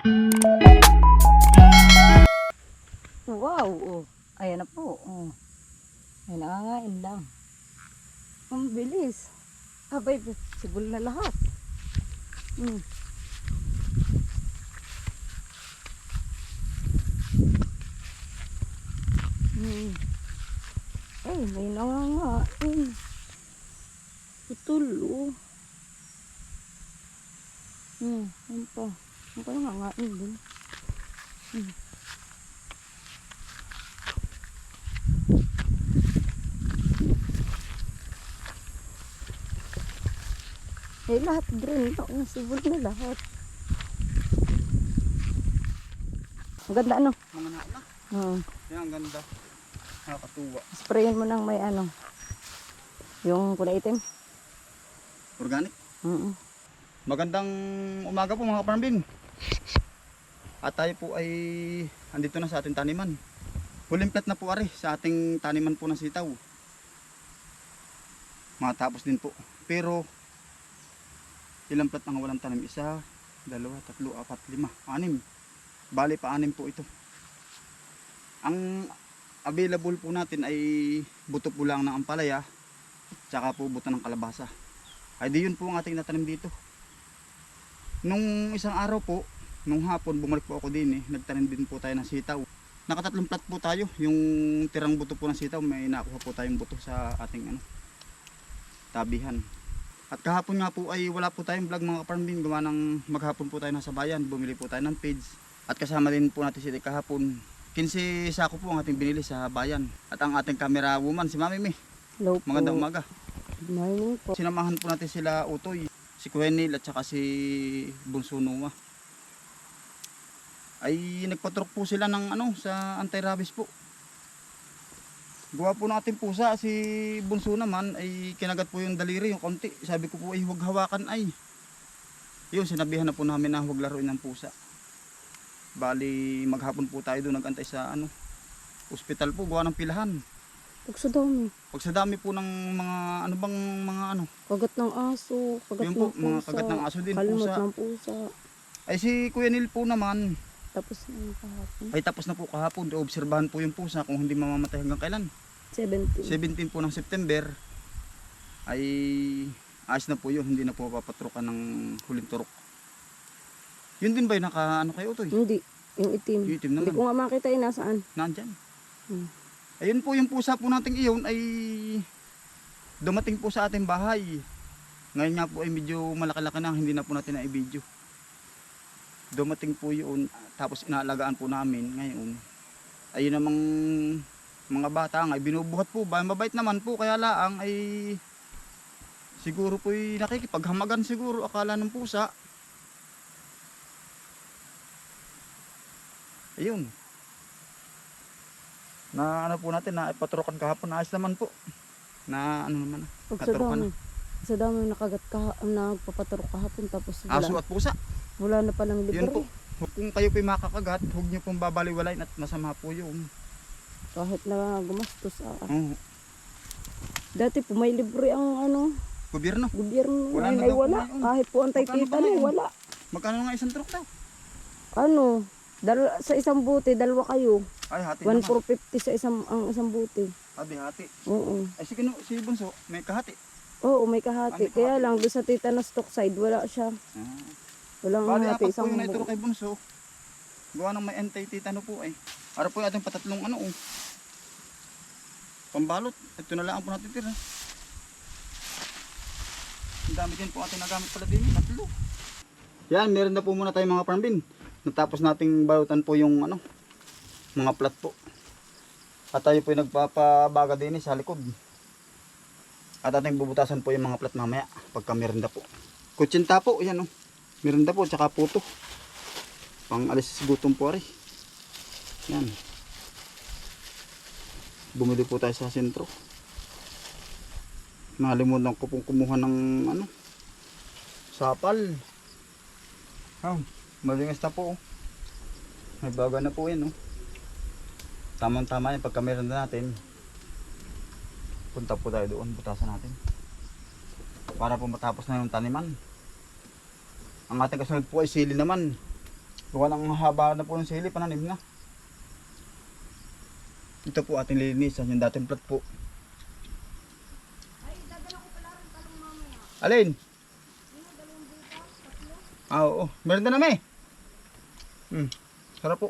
Wow, oh. Ayan na po. Oh. Ay, nangangain lang. Ang bilis. Abay, sibol na lahat. Hmm. Hmm. Ay, may nangangain. Putol, oh. Hmm, yun pa. Ang pa nangangain din. Hmm. Eh, lahat green to. Ang sibol na lahat. Ang ganda ano? Mga anak na. Hmm. Yan, ang ganda. Nakakatuwa. Sprayin mo ng may ano. Yung kulay itim. Organic. Mm Magandang umaga po mga kaparambin. At tayo po ay andito na sa ating taniman. Huling na po ari sa ating taniman po ng sitaw. Matapos din po. Pero ilang plat ang walang tanim? Isa, dalawa, tatlo, apat, lima, anim. Bali pa anim po ito. Ang available po natin ay buto po lang ng ampalaya tsaka po buto ng kalabasa. Ay di yun po ang ating natanim dito. Nung isang araw po, nung hapon bumalik po ako din eh, nagtanim din po tayo ng sitaw. Nakatatlong plat po tayo, yung tirang buto po ng sitaw, may nakuha po tayong buto sa ating ano, tabihan. At kahapon nga po ay wala po tayong vlog mga kaparambin, gawa ng maghapon po tayo nasa bayan, bumili po tayo ng page. At kasama din po natin si kahapon. 15 sako po ang ating binili sa bayan. At ang ating camera woman, si Mami Mi. Hello po. Magandang umaga. Good morning po. Sinamahan po natin sila Utoy, si Kuenil at saka si Bunso Noah. Ay nagpatrok po sila ng ano sa anti-rabies po. Gawa po natin pusa si Bunso naman ay kinagat po yung daliri yung konti. Sabi ko po ay huwag hawakan ay. Yun sinabihan na po namin na huwag laruin ng pusa. Bali maghapon po tayo doon nagantay sa ano ospital po gawa ng pilahan. Pag sa dami. Pag sa dami po ng mga ano bang mga ano Kagat ng aso. Kagat Yun ng po, pusa. mga kagat ng aso din, Kalimot pusa. ng pusa. Ay si Kuya Neil po naman, Tapos na yung kahapon. ay tapos na po kahapon, obserbahan po yung pusa kung hindi mamamatay hanggang kailan. 17. 17 po ng September, ay ayos na po yun, hindi na po papatrukan ng huling turok. Yun din ba yung naka ano kayo to? Hindi. Yung itim. Yung itim Hindi naman, ko nga makita yun nasaan. nandyan. Hmm. Ayun po yung pusa po nating iyon ay dumating po sa ating bahay. Ngayon nga po ay medyo malaki-laki na, hindi na po natin na-video. Dumating po yun, tapos inaalagaan po namin ngayon. Ayun namang mga bata nga, binubuhat po ba? Mabait naman po, kaya laang ay siguro po ay nakikipaghamagan siguro akala ng pusa. Ayun. Na ano po natin, na ipatrokan kahapon, ayos naman po. Na ano naman, Pag sa Katuro ka dami. Sa dami nakagat ka, nagpapaturok kahapon tapos wala, aso at pusa. wala na palang libre. Yun po. Kung kayo po'y makakagat, huwag niyo pong babaliwalayin at masama po yun. Kahit na gumastos. Ah. Oh, Dati po may libre ang ano, gobyerno. gobyerno. Wala na ay po wala. ngayon. Kahit po tita ba na wala. Magkano nga isang truck daw? Ano, dal sa isang buti, dalawa kayo. Ay, hati naman. 1,450 sa isang ang isang buti. Hati, hati. Oo. Ay, si, Kino, si Bunso, may kahati. Oo, may kahati. Ah, may Kaya kahati. lang doon sa tita na stock side, wala siya. Ah. Walang Bali, hati apat po yung naituro kay Bunso. Gawa ng may anti-titano po ay. Para po yung ating patatlong ano oh. Pambalot. Ito na lang po natin tira. Ang dami din po ating nagamit pala din. Tatlo. Yan, meron na po muna tayo mga parambin. Natapos nating balutan po yung ano, mga plat po. At tayo po yung nagpapabaga din eh, sa likod. At ating bubutasan po yung mga plat mamaya pagka meron na po. Kutsinta po, yan oh. Meron na po, tsaka puto. Pang alis gutom po ari. Yan. Bumili po tayo sa sentro. Nakalimutan ko pong kumuha ng ano. Sapal. Oh, malingas na po. oh. May baga na po yan oh. Tamang tama yan pagka meron na natin. Punta po tayo doon, butasan natin. Para po matapos na yung taniman. Ang ating kasunod po ay sili naman. Gawa ng haba na po ng sili, pananim na. Ito po ating lilinisan, yung dating plat po. Alin? Ah, oo. Meron na namin. Hmm. Sarap po.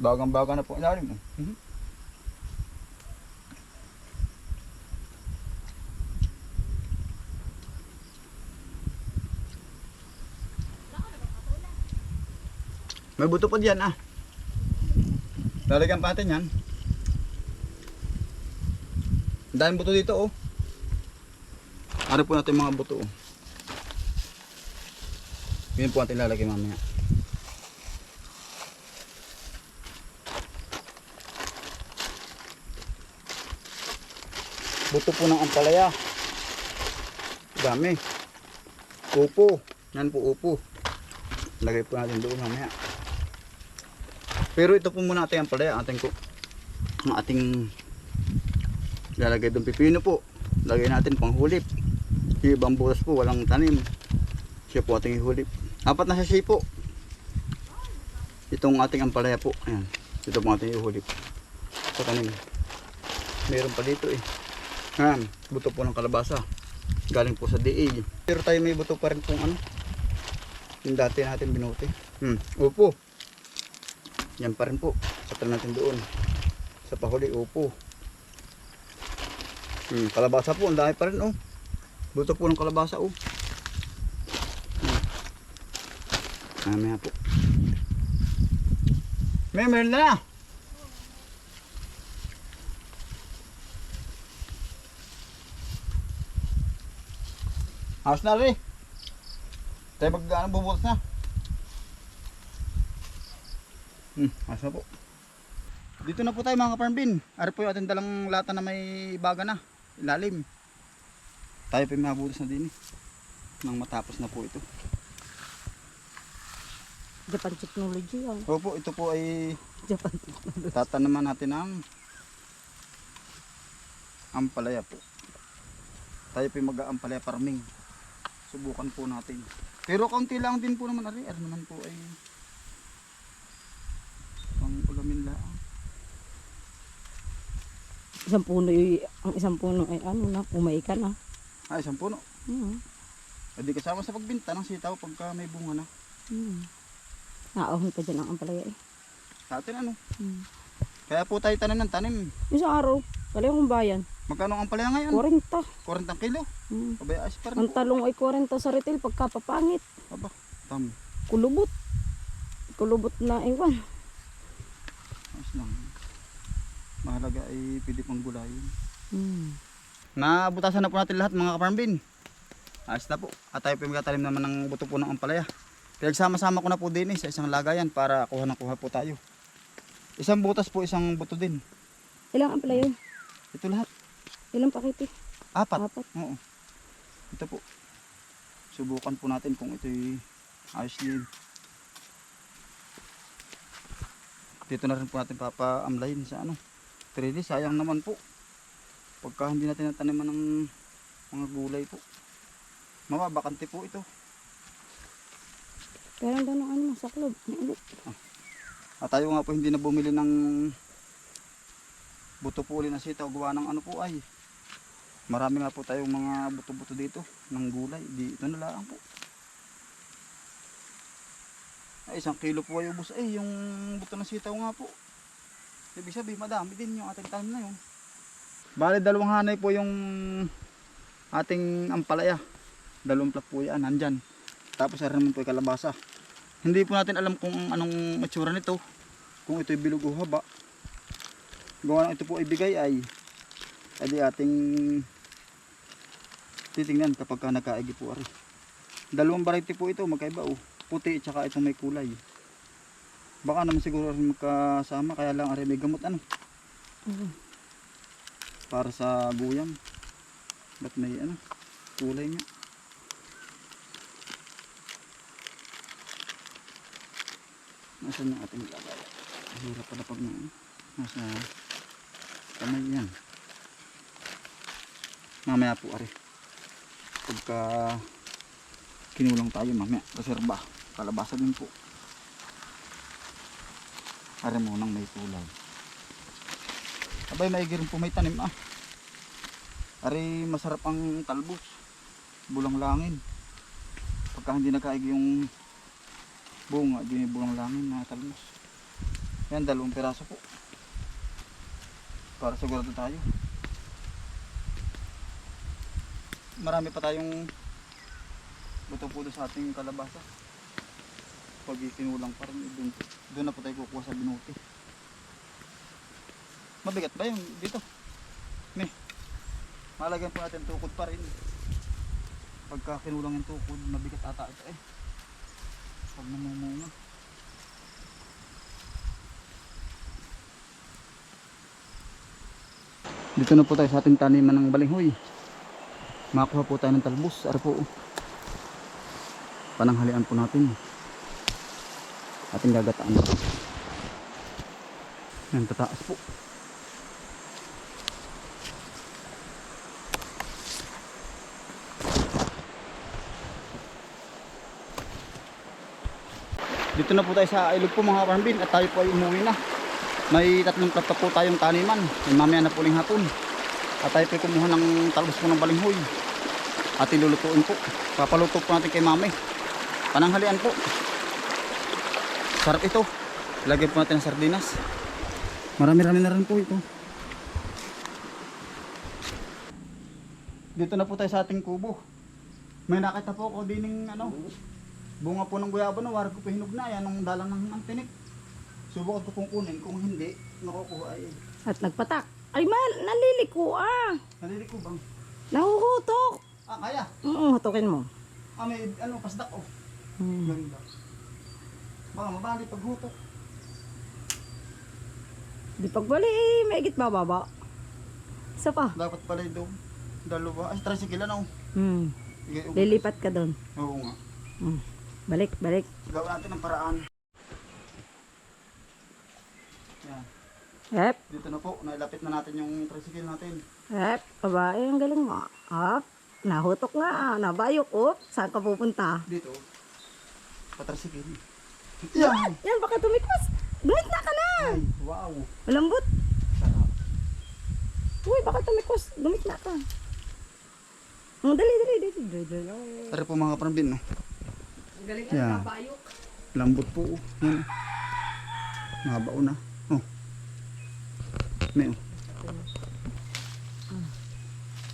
Bagang-baga na po ilalim mo. Mhm. May buto pa diyan ah. Lalagyan pa natin yan. Daming buto dito oh. Ano po natin mga buto oh. Yun po natin lalagay mamaya. Buto po ng ampalaya. Dami. Upo. Yan po upo. Lagay po natin doon mamaya. Pero ito po muna ating ampalaya. Ating ko. Ang ating lalagay doon pipino po. Lagay natin pang hulip. Yung ibang butas po walang tanim. Siya po ating ihulip. Apat na sachet po. Itong ating ampalaya po. Ayan. Ito po ating ihulip. Sa tanim. Meron pa dito eh. Ayan, buto po ng kalabasa. Galing po sa DA. Pero tayo may buto pa rin kung ano. Yung dati natin binuti. Hmm, upo. Yan pa rin po. Satal natin doon. Sa pahuli, upo. Hmm, kalabasa po, ang dami pa rin oh. Buto po ng kalabasa oh. Hmm. Mamaya po. May meron na Ayos na rin. Tayo mag ano, bubutas na. Hmm, ayos na po. Dito na po tayo mga kaparmbin. Ari po yung ating dalang lata na may baga na. Ilalim. Tayo po yung mabutas na din eh. Nang matapos na po ito. Japan technology yan. Opo, ito po ay Japan technology. tatanaman natin ang ampalaya po. Tayo po yung mag-aampalaya farming. Subukan po natin. Pero kaunti lang din po naman ari. Ari naman po ay pang ulamin lang. Isang puno y- ang isang puno ay ano na, umay ka na. Ay, isang puno. Hmm. Hindi kasama sa pagbinta ng sitaw pagka may bunga na. Hmm. Naahon pa dyan ang ampalaya eh. Sa atin ano. Hmm. Kaya po tayo tanim ng tanim. Isang araw, kaya kong bayan, Magkano ang ampalaya ngayon? 40. 40 kilo. Hmm. Abay, ayos pa rin Ang talong ay 40 sa retail pagkapapangit. Aba, tam. Kulubot. Kulubot na iwan. Ayos lang. Mahalaga ay pwede pang gulayin. Hmm. Nabutasan na po natin lahat mga kaparmbin. Ayos na po. At tayo po yung magtatanim naman ng buto po ng ampalaya. Pinagsama-sama ko na po din eh, sa isang lagayan para kuha na kuha po tayo. Isang butas po, isang buto din. Ilang ampalaya? Ito lahat. Ilang pakete? Apat. Apat. Oo. Ito po. Subukan po natin kung ito'y ayos din. Dito na rin po natin papaamlayin sa ano. Trellis, sayang naman po. Pagka hindi natin nataniman ng mga gulay po. Mababakante po ito. Pero ang ng ano, saklob. Ano? At tayo nga po hindi na bumili ng buto po ulit na sitaw. Gawa ng ano po ay. Marami nga po tayong mga buto-buto dito ng gulay. Di ito na lang po. Ay, isang kilo po ay ubos. Eh, yung buto ng sitaw nga po. Ibig sabihin, madami din yung ating tanim na yun. Bale, dalawang hanay po yung ating ampalaya. Dalawang plak po yan, nandyan. Tapos, ari naman po yung kalabasa. Hindi po natin alam kung anong matsura nito. Kung ito'y bilog o haba. Gawa ng ito po ibigay ay adi ating titingnan kapag ka nakaigi po ari. Dalawang variety po ito, magkaiba oh. Puti at saka itong may kulay. Baka naman siguro rin magkasama kaya lang ari may gamot ano Hmm. para sa guyam. Ba't may ano kulay niya. Nasaan yung ating lagay? Hirap pala pag na, nasa kamay yan. Mamaya po, ari. Pagka kinulang tayo mamaya. Reserba. Kalabasa din po. Are mo nang may kulay abay maigi rin po may tanim ah. Ari masarap ang talbos. Bulang langin. Pagka hindi nakaigi yung bunga di may bulang langin na talbos. Yan dalawang piraso po. Para sigurado tayo marami pa tayong buto-buto sa ating kalabasa. Pag ikinulang pa rin doon, doon na po tayo kukuha sa binuti. Mabigat ba yung dito? Me malagyan po natin tukod pa rin. Pagka kinulang yung tukod mabigat ata ito eh. Pag namumunga dito na po tayo sa ating taniman ng balinghoy makakuha po tayo ng talbos. Ara po? Pananghalian po natin. Ating gagataan yan tataas po. Dito na po tayo sa ilog po mga karambin at tayo po ay umuwi na. May tatlong plato po tayong taniman. May mamaya na po hapon. At tayo po kumuha ng talbos po ng balinghoy at ilulutuin po papaluto po natin kay mami. Pananghalian po. Sarap ito. Lagyan po natin ng sardinas. Marami rami na rin po ito. Dito na po tayo sa ating kubo. May nakita po ako din ng ano bunga po ng guyabo na warag ko pa hinog na. Yan ang dalang ng, ng tinik. Subukan ko kung kunin. Kung hindi nakukuha ay At nagpatak. Ay man, naliliko ah. naliliko bang? Nahuhutok. Ah kaya Oo, hutukin mo. ah may ano pasdak oh Hmm. ganda baka mabali paghutok Di pagbali eh, maigit bababa. Isa pa. dapat pala ito dalawa ay tricycle ano Hmm. Sige, upo. Lilipat ka doon. oo nga Hmm. Balik, balik. gawin natin ng paraan yan Hep, dito na po nailapit na natin yung tricycle natin hep. Babae, ang galing mo. Hop. Nahutok nga ah. Nabayok oh. Saan ka pupunta? dito patricycle yan Yan, baka tumikwas. Dumit na ka na. ay wow Malambot. sarap Uy, baka tumikwas. Dumit na ka. Oh, dali, dali, dali, dali, dali. Tara po mga parambin no Ang galing Yan. nabayok. lambot po oh. yan mabao na oh may oh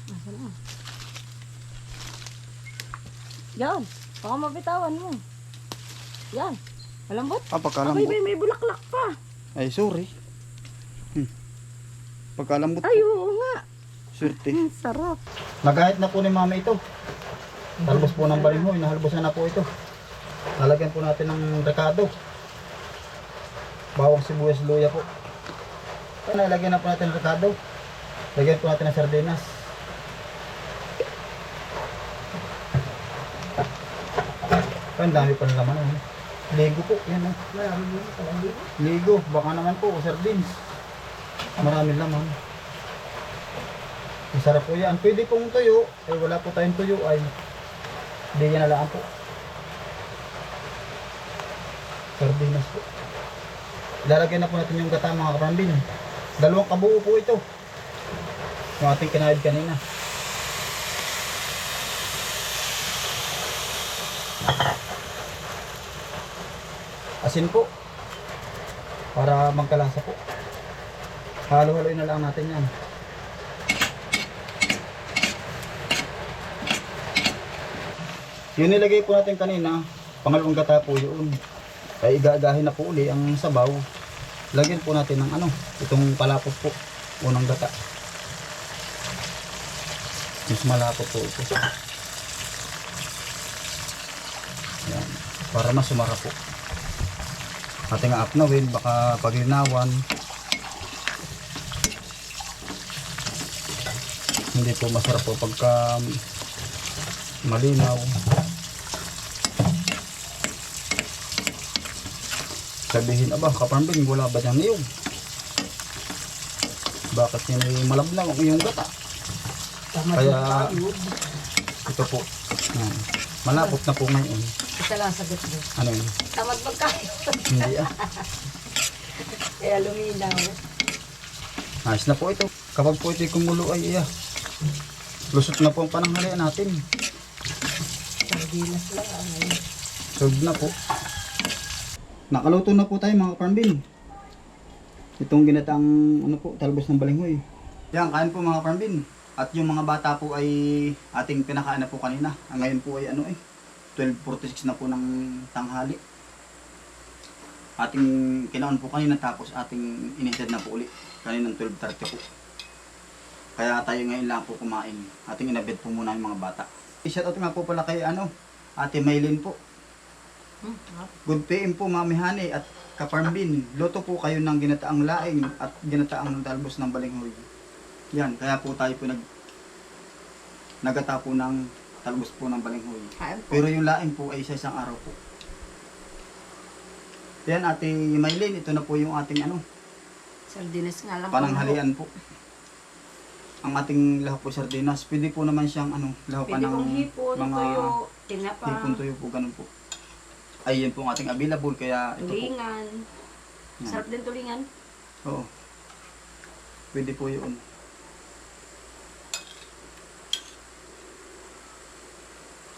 Asa na? Yan. Baka mabitawan mo. Yan. Malambot. ah pagkalambot Abay, may, may bulaklak pa. ay sorry hmm. pagkalambot Ay, oo nga. swerte Hmm, sarap. Nagahit na po ni mama ito. Talbos po ng balinghoy, nahalbosan na po ito. Lalagyan po natin ng rekado. Bawang sibuyas luya po. Ito na, ilagyan na po natin ng rekado. Lagyan po natin ng sardinas. Ang dami pa ng laman. Ano? Ligo po, yan o. Ligo, baka naman po, sardines. Maraming laman. Masarap po yan. Pwede pong tuyo. Eh wala po tayong tuyo ay hindi yan nalaan po. Sardinas po. Ilalagay na po natin yung gata mga kapambin. Dalawang kabuo po ito. Yung ating kinahid kanina. Asin po. Para magkalasa po. Halo-haloy na lang natin yan. Yung nilagay po natin kanina, pangalawang gata po yun. Ay igagahin na po uli ang sabaw. Lagyan po natin ng ano, itong palapot po. Unang gata. Mas malapot po ito. Yan. Para mas sumara po. Ating aapnawin, baka paglinawan. Hindi po masarap po pagka malinaw. Sabihin, aba, kapambing, wala ba dyan niyog? Bakit yan ay malablaw ang iyong gata? Kaya, Ito po. Yan. Malapot na po ngayon. Isa lang sagot mo. Ano yun? Tamad magkain. Hindi ah. Kaya luminaw. Ayos na po ito. Kapag po ito'y kumulo ay iya. Lusot na po ang pananghalian natin. Sardinas lang. Ano. Solved na po. Nakaluto na po tayo mga kaparmbin. Itong ginataang ano po, talbos ng balinghoy. Yan, kain po mga kaparmbin. At yung mga bata po ay ating pinakain na po kanina. Ngayon po ay ano eh, 12.46 na po ng tanghali. Ating kinaon po kanina tapos ating inihatid na po uli. Kaninang 12.30 po. Kaya tayo ngayon lang po kumain. Ating inabit po muna yung mga bata. I-shoutout nga po pala kay ano, Ate Maylin po. Good PM po Mami Hani at Kaparmbin. Loto po kayo ng ginataang laing at ginataang talbos ng balinghoy. Yan, kaya po tayo po nag nagata po ng talbos po ng balinghoy. Kain po. Pero yung laing po ay sa isang araw po. Yan ate Maylin, ito na po yung ating ano, Sardinas nga lang. pananghalian po. Ang ating lahok po sardinas. Pwede po naman siyang ano, lahokan Pwede ng kong hipon, mga tuyo, tinapa, hipon tuyo po, ganun po. Ay, yan po ang ating available, kaya ito po. tulingan. Yan. Sarap din tulingan. Oo. Pwede po yun.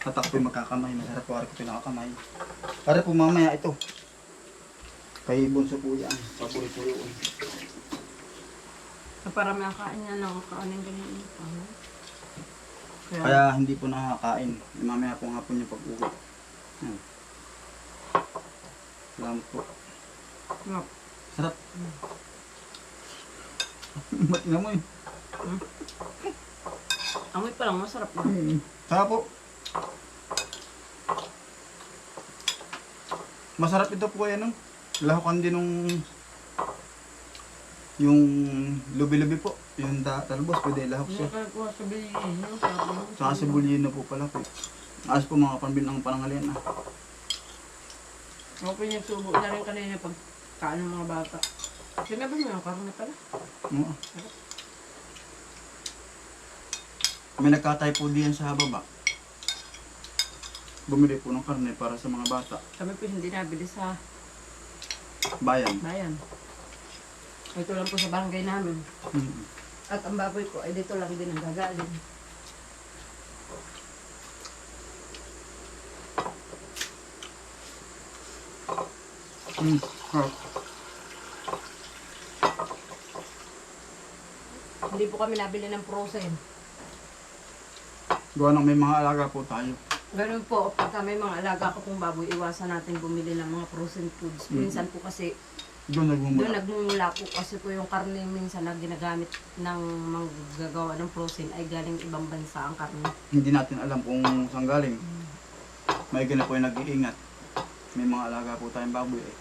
At ako po magkakamay. Masarap po ako pinakakamay. Para po mamaya ito. Kay Bunso po yan. Paborito po yun. So, para makakain nga ng kaanin ganyan. Ano? Kaya, Kaya hindi po nakakain. Mamaya po hapon yung pag-uwi. Yan. Salamat po. Sarap. Sarap. Ba't nga mo eh? Amoy pa lang, masarap na. Sarap po. Masarap ito po yan, no? Lahukan din nung yung lubi-lubi po. Yung da talbos, pwede lahok Hindi siya. Saka sibulino po pala po. Ayos po mga pambil ng panangalian ah. Po yung subo na rin kanina pag kaan ng mga bata. Sinabi mo yung karne pala. Oo. May nagkatay po diyan sa baba. Bumili po ng karne para sa mga bata. Kami po hindi nabili sa Bayan. bayan. Ito lang po sa barangay namin. Mm. At ang baboy ko ay dito lang din ang gagaling. Mm. Hindi po kami nabili ng frozen. Gawa ng may mga alaga po tayo. Ganun po, pag kami mga alaga ko pong baboy, iwasan natin bumili ng mga frozen foods. Mm. Minsan po kasi, Doon doon nagmumula. nagmumula po kasi po yung karne minsan na ginagamit ng manggagawa ng frozen ay galing ibang bansa ang karne. Hindi natin alam kung saan galing. May ganun po yung nag-iingat. May mga alaga po tayong baboy eh.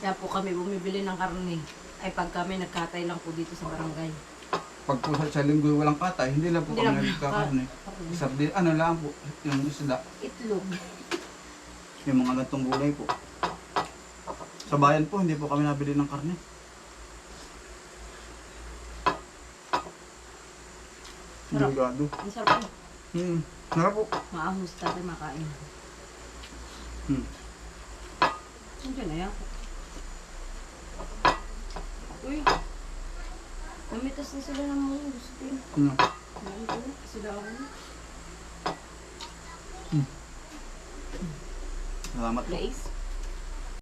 Kaya po kami bumibili ng karne ay pag kami nagkatay lang po dito sa barangay. Pag po sa, linggo walang katay, hindi lang po Hindi kami lang. nagkakarne. Sardin, ano lang po, yung isda, Itlog. yung mga gantong gulay po. Sa bayan po, hindi po kami nabili ng karne. Sarap. Delikado. Ang sarap po. Hmm. Sarap po. Maahos tayo makain. Hmm. Nandiyan na yan. Uy. Namitas na sila ng mga gusto. Ano? Ano? Sila ako. Salamat po. Guys.